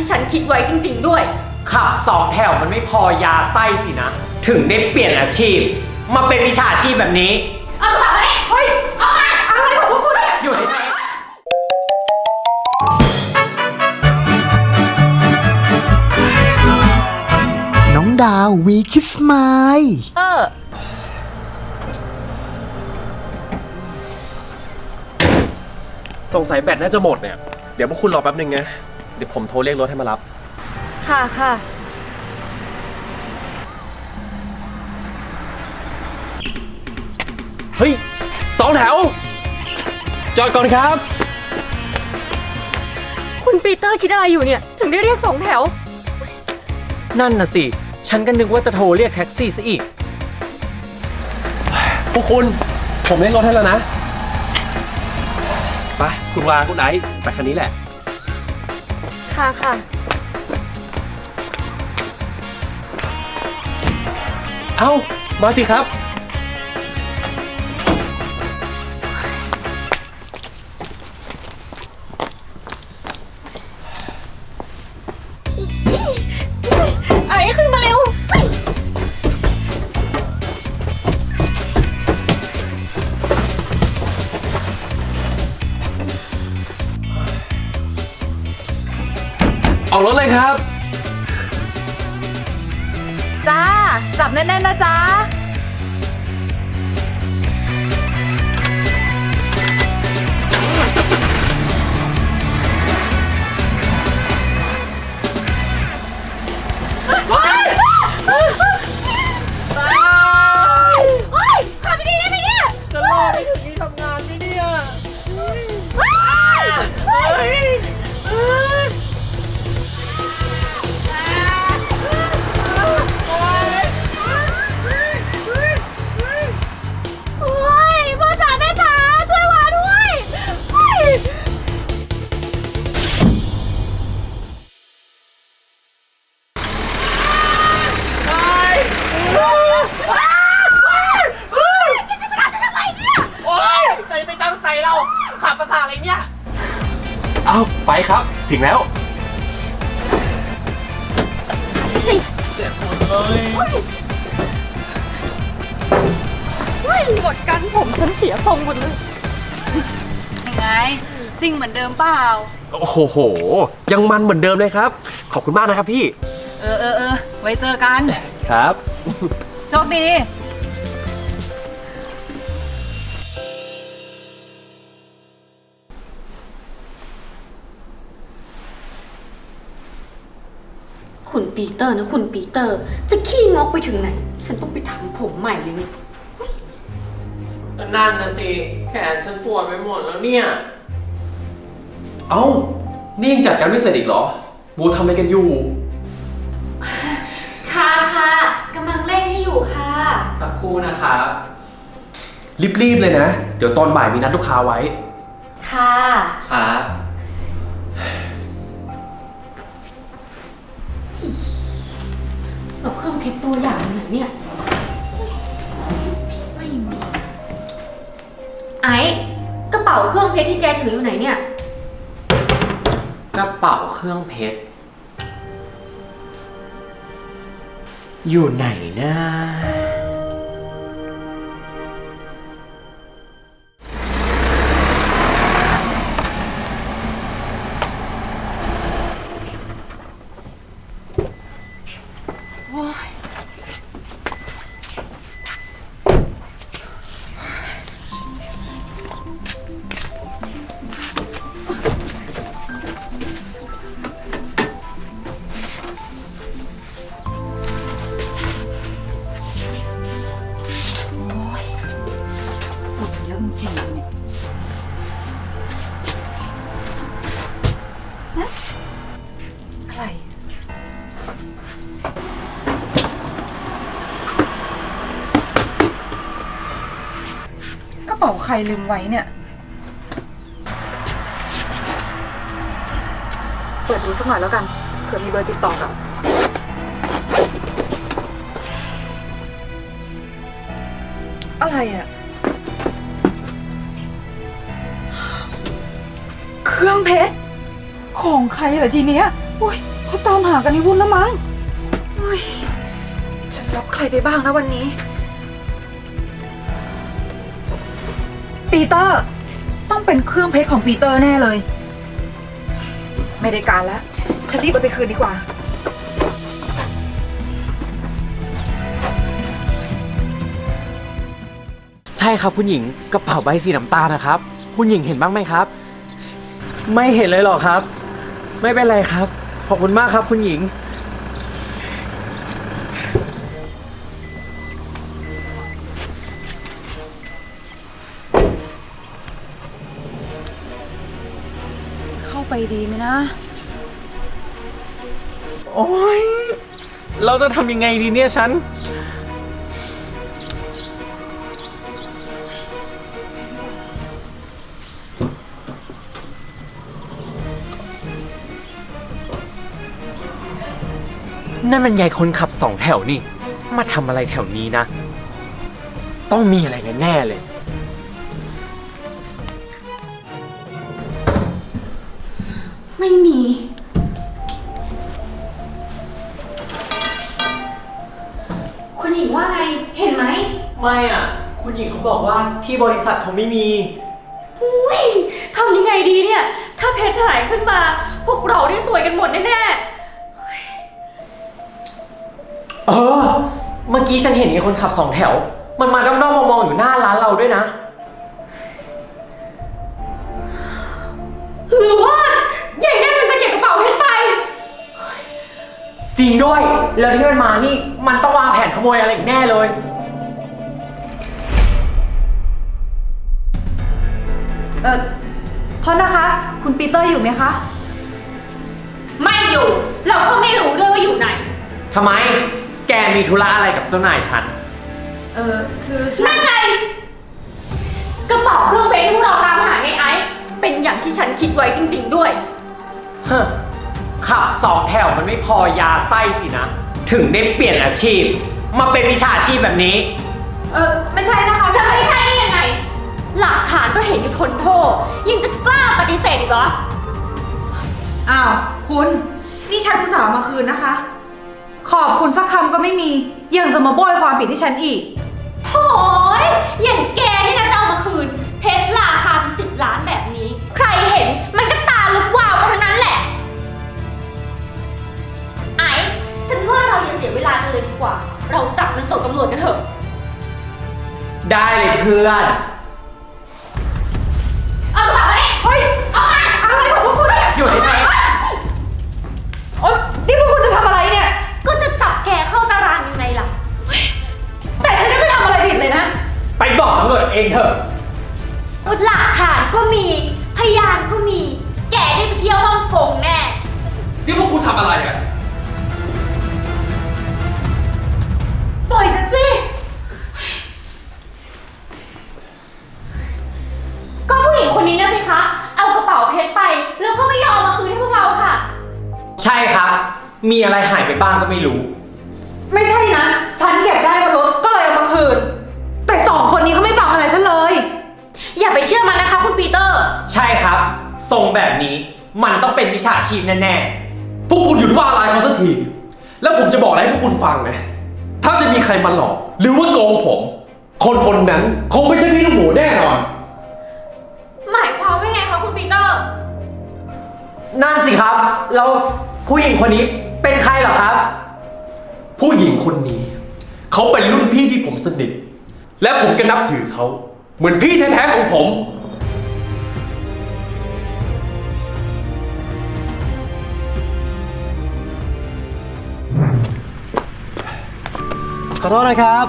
ที่ฉันคิดไว้จริง ๆ ด้วย ขับสองแถวมันไม่พอยาไส้สินะ ถึงได้เปลี่ยนอาชีพ มาเป็นวิชาชีพแบบนี้ เอากระเป๋ามาเฮ้ย เอามาอะไรของพวกคุณเนี่ยอยู่ในเซฟน้องดาววีคิสมายเออ สงสัยแบตน่าจะหมดเนี่ย เดี๋ยวพวกคุณรอแป๊บนึงนะ เดี๋ยวผมโทรเรียกรถให้มารับ ค่ะค่ะ เฮ้ยสองแถว จอดก่อนครับ คุณปีเตอร์คิดอะไรอยู่เนี่ย ถึงได้เรียกสองแถว นั่นน่ะสิ ฉันก็นึกว่าจะโทรเรียกแท็กซี่ซะอีก พวกคุณผมเรียกรถให้แล้วนะ ไป คุณวาคุณไอซ์ไปคันนี้แหละ ค่ะค่ะ เอ้า มาสิครับ นะจ๊ะ เราขับภาษาอะไรเนี่ย เอาไปครับ ถึงแล้วช่วยหมดกันผมฉันเสียทรงหมดเลย ยังไง ซิ่งเหมือนเดิมเปล่า โอ้โห ยังมันเหมือนเดิมเลยครับ ขอบคุณมากนะครับพี่ เออเออเออไว้เจอกัน ครับ โชคดี คุณปีเตอร์นะคุณปีเตอร์ จะขี้งกไปถึงไหน ฉันต้องไปทำผมใหม่เลยเนี่ย นั่นนะสิ แขนฉันปวดไปหมดแล้วเนี่ย เอ้า นี่ยังจัดการไม่เสร็จอีกเหรอ บูทำอะไรกันอยู่ ค่ะค่ะกำลังเร่งให้อยู่ค่ะ สักครู่นะครับ รีบๆเลยนะ เดี๋ยวตอนบ่ายมีนัดลูกค้าไว้ ค่ะ ครับ ตัวอย่างไหนเนี่ย ไม่มี ไอ้กระเป๋าเครื่องเพชรที่แกถืออยู่ไหนเนี่ย กระเป๋าเครื่องเพชร อยู่ไหนนะ ระเป๋าใครลืมไว้เนี่ย เปิดดูสักหน่อยแล้วกันเผื่อมีเบอร์ติดต่อกับอะไรอะเครื่องเพชรของใครเหรอทีเนี้ยโอ้ยเขาตามหากันในวุ่นแล้วมั้งโอ้ยฉันรับใครไปบ้างนะวันนี้ ปีเตอร์ ต้องเป็นเครื่องเพชรของปีเตอร์แน่เลย ไม่ได้การแล้วฉันรีบเอาไปคืนดีกว่า ใช่ครับคุณหญิงกระเป๋าใบสีน้ำตาลนะครับ คุณหญิงเห็นบ้างไหมครับ ไม่เห็นเลยหรอครับ ไม่เป็นไรครับ ขอบคุณมากครับ คุณหญิง ดีไหมนะ โอ้ยเราจะทำยังไงดีเนี่ยฉัน นั่นมันยายคนขับสองแถวนี่ มาทำอะไรแถวนี้นะ ต้องมีอะไรแน่ๆเลย ไม่มี คุณหญิงว่าไง เห็นไหม ไม่อะ คุณหญิงเขาบอกว่าที่บริษัทเขาไม่มี อุ้ยทำยังไงดีเนี่ย ถ้าเพชรหายขึ้นมา พวกเราได้สวยกันหมดแน่เออ เมื่อกี้ฉันเห็นมีคนขับสองแถว มันมาด้อมๆมองๆอยู่หน้าร้านเราด้วยนะ ๆหรือว่า จริงด้วย แล้วที่มันมานี่ มันต้องวางแผนขโมยอะไรอีกแน่เลย เออโทษนะคะ คุณปีเตอร์อยู่ไหมคะ ไม่อยู่ เราก็ไม่รู้ด้วยว่าอยู่ไหน ทำไม แกมีธุระอะไรกับเจ้านายฉัน เออคือฉันั่นนไงกระเป๋าเครื่องเพชรที่พวกเราตามหาไงไอ้เป็นอย่างที่ฉันคิดไว้จริง ๆ ด้วยฮะ ขับสองแถวมันไม่พอยาไส้สินะ ถึงได้เปลี่ยนอาชีพ มาเป็นวิชาชีพแบบนี้ เออไม่ใช่นะคะจะไม่ใช่ได้ยังไง หลักฐานก็เห็นอยู่ทนโทษ ยังจะกล้าปฏิเสธอีกเหรอ อ้าว คุณ นี่ฉันอุตส่าห์เอามาคืนนะคะ ขอบคุณสักคำก็ไม่มี ยังจะมาโบยความผิดที่ฉันอีกโอ้ยอย่างแกนี่นะจะเอามาคืน เพชรราคาเป็นสิบล้านแบบนี้ ใครเห็น เราอย่าเสียเวลากันเลยดีกว่า เราจับมันส่งตำรวจกันเถอะ ได้เลยเพื่อน เอากระเป๋ามาดิเฮ้ย เอามา อะไรของพวกคุณเนี่ย อยู่ในเซฟโอ๊ยนี่พวกคุณจะทำอะไรเนี่ย เชื่อมันนะคะ คุณปีเตอร์ ใช่ครับ ทรงแบบนี้มันต้องเป็นวิชาชีพแน่พวกคุณหยุดว่าอะไรเขาสักที แล้วผมจะบอกอะไรให้พวกคุณฟังนะ ถ้าจะมีใครมาหลอก หรือว่าโกงผม คนคนนั้นคงไม่ใช่พี่ลูกหมูแน่นอน หมายความว่าไงคะคุณปีเตอร์ๆนั่นสิครับ แล้วผู้หญิงคนนี้เป็นใครเหรอครับ ผู้หญิงคนนี้ เขาเป็นรุ่นพี่ที่ผมสนิท และผมก็นับถือเขา เหมือนพี่แท้ๆของผม ขอโทษนะครับ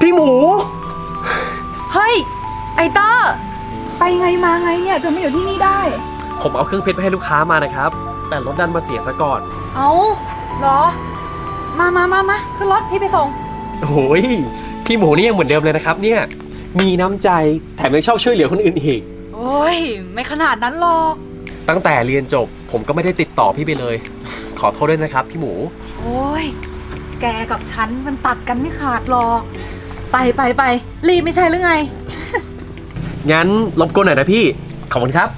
พี่หมู เฮ้ย ไอเตอร์ไปไงมาไงเนี่ยถึงมาอยู่ที่นี่ได้ ผมเอาเครื่องเพชรไปให้ลูกค้ามานะครับ แต่รถดันมาเสียซะก่อน เอาเหรอ มามามามาขึ้นรถพี่ไปส่ง โอ้ยพี่หมูนี่ยังเหมือนเดิมเลยนะครับ เนี่ย มีน้ำใจแถมยังชอบช่วยเหลือคนอื่นอีก โอ้ย ไม่ขนาดนั้นหรอก ตั้งแต่เรียนจบผมก็ไม่ได้ติดต่อพี่ไปเลย ขอโทษด้วยนะครับ พี่หมู โอ้ย แกกับฉันมันตัดกันไม่ขาดหรอก ไปไปไปรีบไม่ใช่หรือไง งั้นรบกวนหน่อยนะพี่ ขอบคุณครับ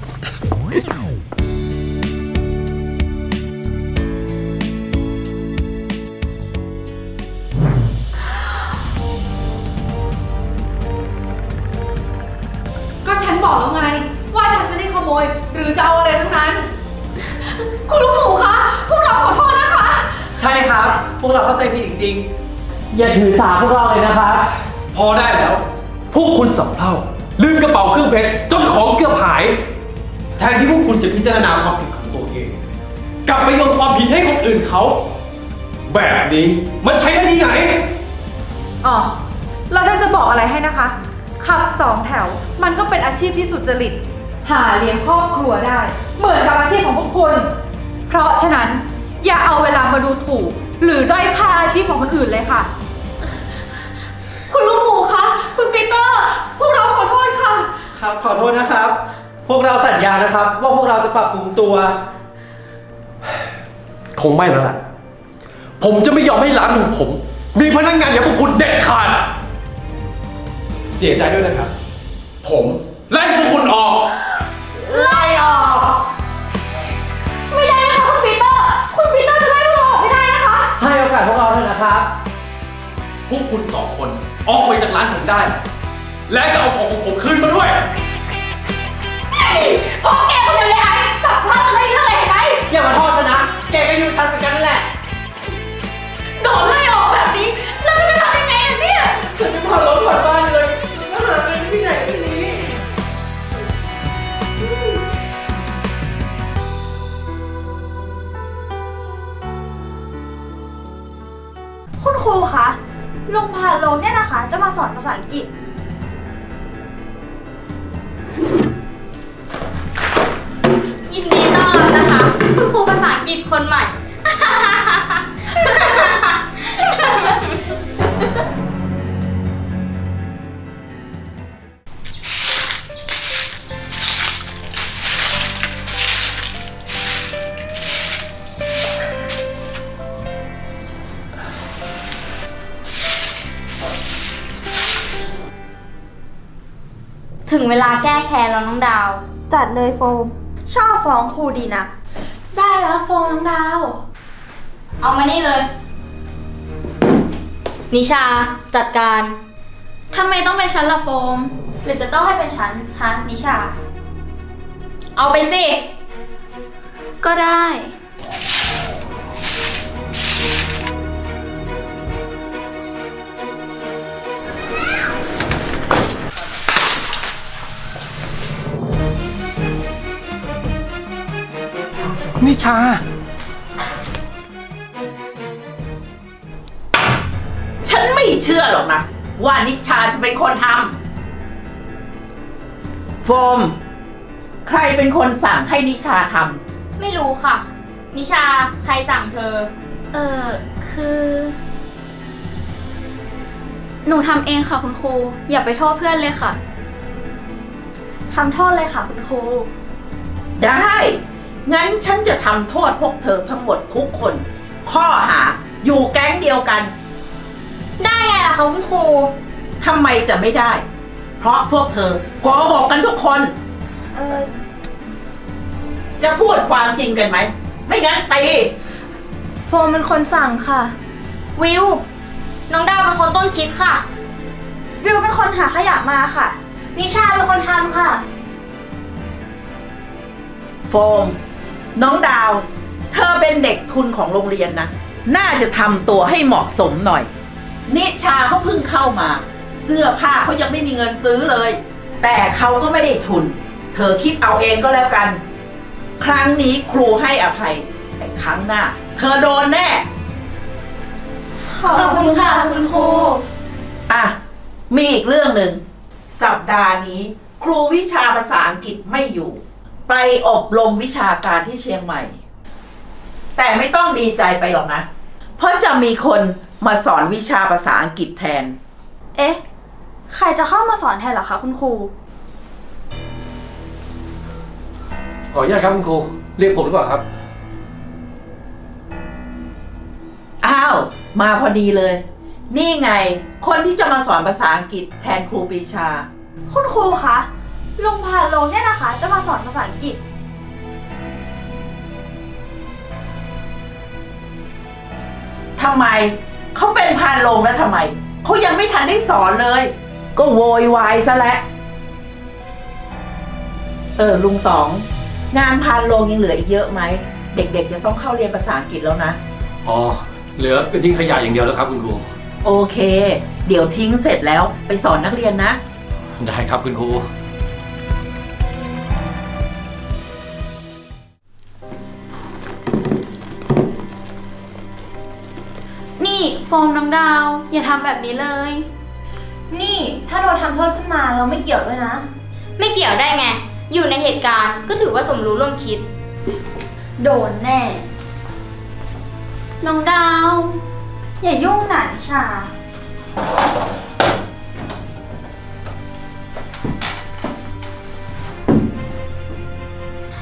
พวกคุณสับเพร่า ลืมกระเป๋าเครื่องเพชรจนของเกือบหาย แทนที่พวกคุณจะพิจารณาความผิดของตัวเอง กลับไปโยนความผิดให้คนอื่นเขา แบบนี้มันใช้ได้ที่ไหน อ๋อเราถ้าจะบอกอะไรให้นะคะ ขับสองแถวมันก็เป็นอาชีพที่สุจริต หาเลี้ยงครอบครัวได้ เหมือนกับอาชีพของพวกคุณ เพราะฉะนั้นอย่าเอาเวลามาดูถูก หรือด้อยค่าอาชีพของคนอื่นเลยค่ะ คุณลูกหมูคะ คุณปีเตอร์ พวกเราขอโทษค่ะ ครับขอโทษนะครับ พวกเราสัญญานะครับ ว่าพวกเราจะปรับปรุงตัว คงไม่แล้วล่ะ ผมจะไม่ยอมให้ร้านของผม มีพนักงานอย่างพวกคุณเด็ดขาด เสียใจด้วยนะครับ ผมไล่พวกคุณออก ไล่ออก ไม่ได้นะคะคุณปีเตอร์ คุณปีเตอร์จะไล่พวกเราออกไม่ได้นะคะ ให้โอกาสพวกเราเถอะนะครับ พวกคุณสองคน ออกไปจากร้านผมได้ และก็เอาของของผมคืนมาด้วย พวกแกคนเดียวเลยไอ้สับเพร่าจะไล่เรื่องอะไรเห็นไหมอย่ามาโทษฉันนะ แกก็อยู่ฉันเหมือนกันนั่นแหละ โดนไล่ออกแบบนี้แล้วจะทำยังไงล่ะเนี่ยฉันจะพารถกลับบ้านเลยแล้วหาเงินที่ไหนทีนี้ คุณครูคะ ลุงพาโลงเนี่ยนะคะ จะมาสอนภาษาอังกฤษ ยินดีต้อนรับนะคะ คุณครูภาษาอังกฤษคนใหม่ ถึงเวลาแก้แค้นแล้วน้องดาว จัดเลยโฟม ชอบฟ้องครูดีนะ ได้แล้วฟองน้องดาว เอามานี่เลย นิชาจัดการ ทำไมต้องเป็นฉันล่ะโฟม หรือจะต้องให้เป็นฉันฮะนิชา เอาไปสิ ก็ได้ นิชา ฉันไม่เชื่อหรอกนะ ว่านิชาจะเป็นคนทำโฟม ใครเป็นคนสั่งให้นิชาทไม่รู้ค่ะ นิชาใครสั่งเธอ เออคือ หนูทำเองค่ะคุณครู อย่าไปโทษเพื่อนเลยค่ะ ทำโทษเลยค่ะคุณครูำได้ งั้นฉันจะทำโทษพวกเธอทั้งหมดทุกคน ข้อหาอยู่แก๊งเดียวกัน ได้ไงล่ะคะคุณครู ทำไมจะไม่ได้ เพราะพวกเธอโกหกกันทุกคน เออจะพูดความจริงกันไหม ไม่งั้นตีโฟมเป็นคนสั่งค่ะ วิว น้องดาวเป็นคนต้นคิดค่ะ วิวเป็นคนหาขยะมาค่ะ นิชาเป็นคนทำค่ะ โฟม น้องดาว เธอเป็นเด็กทุนของโรงเรียนนะ น่าจะทำตัวให้เหมาะสมหน่อย นิชาเขาเพิ่งเข้ามา เสื้อผ้าเขายังไม่มีเงินซื้อเลย แต่เขาก็ไม่ได้ทุน เธอคิดเอาเองก็แล้วกัน ครั้งนี้ครูให้อภัย แต่ครั้งหน้า เธอโดนแน่ ขอบคุณค่ะคุณครู อะ มีอีกเรื่องหนึ่ง สัปดาห์นี้ ครูวิชาภาษาอังกฤษไม่อยู่ ไปอบรมวิชาการที่เชียงใหม่ แต่ไม่ต้องดีใจไปหรอกนะ เพราะจะมีคนมาสอนวิชาภาษาอังกฤษแทน เอ๊ะ ใครจะเข้ามาสอนแทนเหรอคะคุณครู ขออนุญาตครับคุณครู เรียกผมหรือเปล่าครับ อ้าว มาพอดีเลย นี่ไง คนที่จะมาสอนภาษาอังกฤษแทนครูปรีชา คุณครูคะ ลุงพาโลงเนี่ยนะคะ จะมาสอนภาษาอังกฤษ ทำไม เขาเป็นพานโรงแล้วทำไม เขายังไม่ทันได้สอนเลย ก็โวยวายซะแล้วเออลุงต๋อง งานพานโรงยังเหลืออีกเยอะไหม เด็กๆจะต้องเข้าเรียนภาษาอังกฤษแล้วนะ อ๋อ เหลือเป็นทิ้งขยะอย่างเดียวแล้วครับคุณครู โอเค เดี๋ยวทิ้งเสร็จแล้วไปสอนนักเรียนนะ ได้ครับคุณครู นี่โฟมน้องดาว อย่าทำแบบนี้เลย นี่ถ้าโดนทำโทษขึ้นมาเราไม่เกี่ยวด้วยนะ ไม่เกี่ยวได้ไง อยู่ในเหตุการณ์ก็ถือว่าสมรู้ร่วมคิด โดนแน่ น้องดาว อย่ายุ่งหนานิชา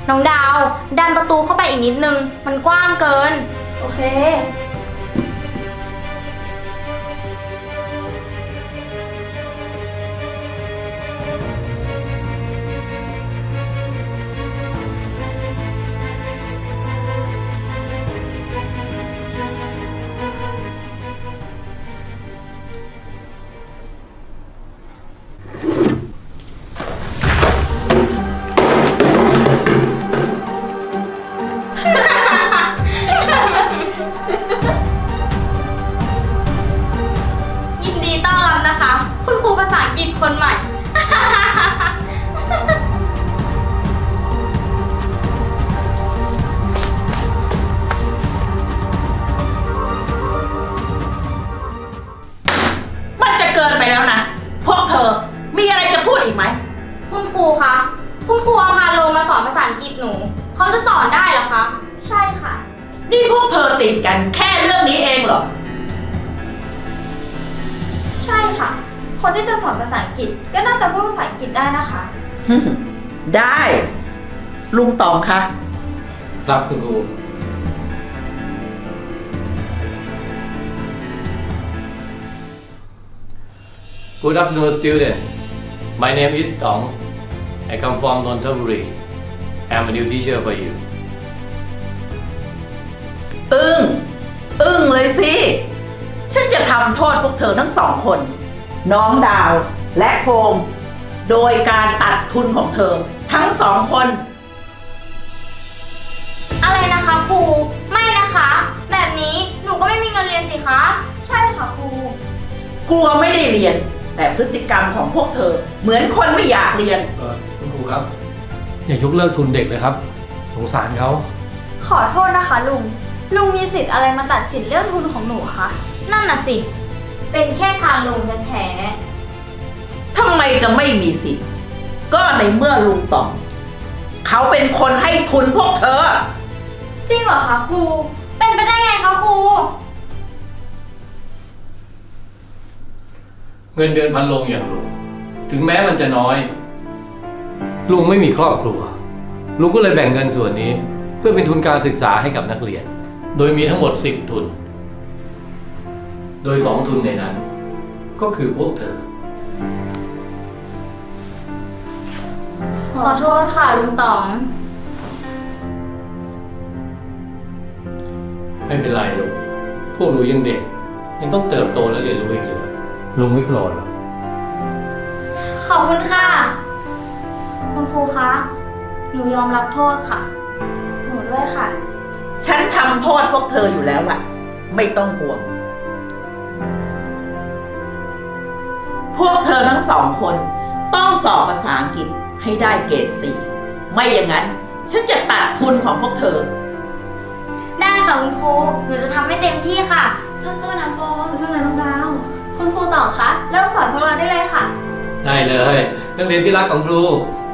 น้องดาว ดันประตูเข้าไปอีกนิดนึง มันกว้างเกิน โอเค ได้นะคะ ได้ ลุงตองคะครับคุณครู Good afternoon, student. My name is Dong. I come from Nonthaburi. I'm a new teacher for you. อึ้งอึ้งเลยสิ ฉันจะทำโทษพวกเธอทั้งสองคน น้องดาวและโฟม โดยการตัดทุนของเธอ ทั้งสองคน อะไรนะคะครู ไม่นะคะ แบบนี้หนูก็ไม่มีเงินเรียนสิคะ ใช่ค่ะครู กลัวไม่ได้เรียน แต่พฤติกรรมของพวกเธอ เหมือนคนไม่อยากเรียน เออคุณครูครับ อย่ายกเลิกทุนเด็กเลยครับ สงสารเขาขอโทษนะคะลุง ลุงมีสิทธิ์อะไรมาตัดสินเรื่องทุนของหนูคะ นั่นน่ะสิ เป็นแค่พาลงแท้ ทำไมจะไม่มีสิทธิ์ ก็ในเมื่อลุงตองเขาเป็นคนให้ทุนพวกเธอ จริงเหรอคะครูๆเป็นไปได้ไงคะครู เงินเดือนพันลงอย่างลุงถึงแม้มันจะน้อย ลุงไม่มีครอบครัว ลุงก็เลยแบ่งเงินส่วนนี้ เพื่อเป็นทุนการศึกษาให้กับนักเรียน โดยมีทั้งหมด 10 ทุน โดย 2 ทุนในนั้น ก็คือพวกเธอ ขอโทษค่ะลุงต๋อง ไม่เป็นไรลูกพวกหนูยังเด็ก ยังต้องเติบโตและเรียนรู้อีกเยอะลุงไม่โกรธหรอกขอบคุณค่ะ คุณครูคะ หนูยอมรับโทษค่ะ หนูด้วยค่ะ ฉันทำโทษพวกเธออยู่แล้วล่ะไม่ต้องห่วง พวกเธอทั้งสองคน ต้องสอบภาษาอังกฤษ ให้ได้เกรดสี่ไม่อย่างนั้น ฉันจะตัดทุนของพวกเธอ ได้ค่ะคุณครู หนูจะทำให้เต็มที่ค่ะ สู้ๆนะโฟมสู้ๆนะน้องดาว คุณครูต่อคะเริ่มสอนพวกเราได้เลยค่ะ ได้เลย นักเรียนที่รักของครูค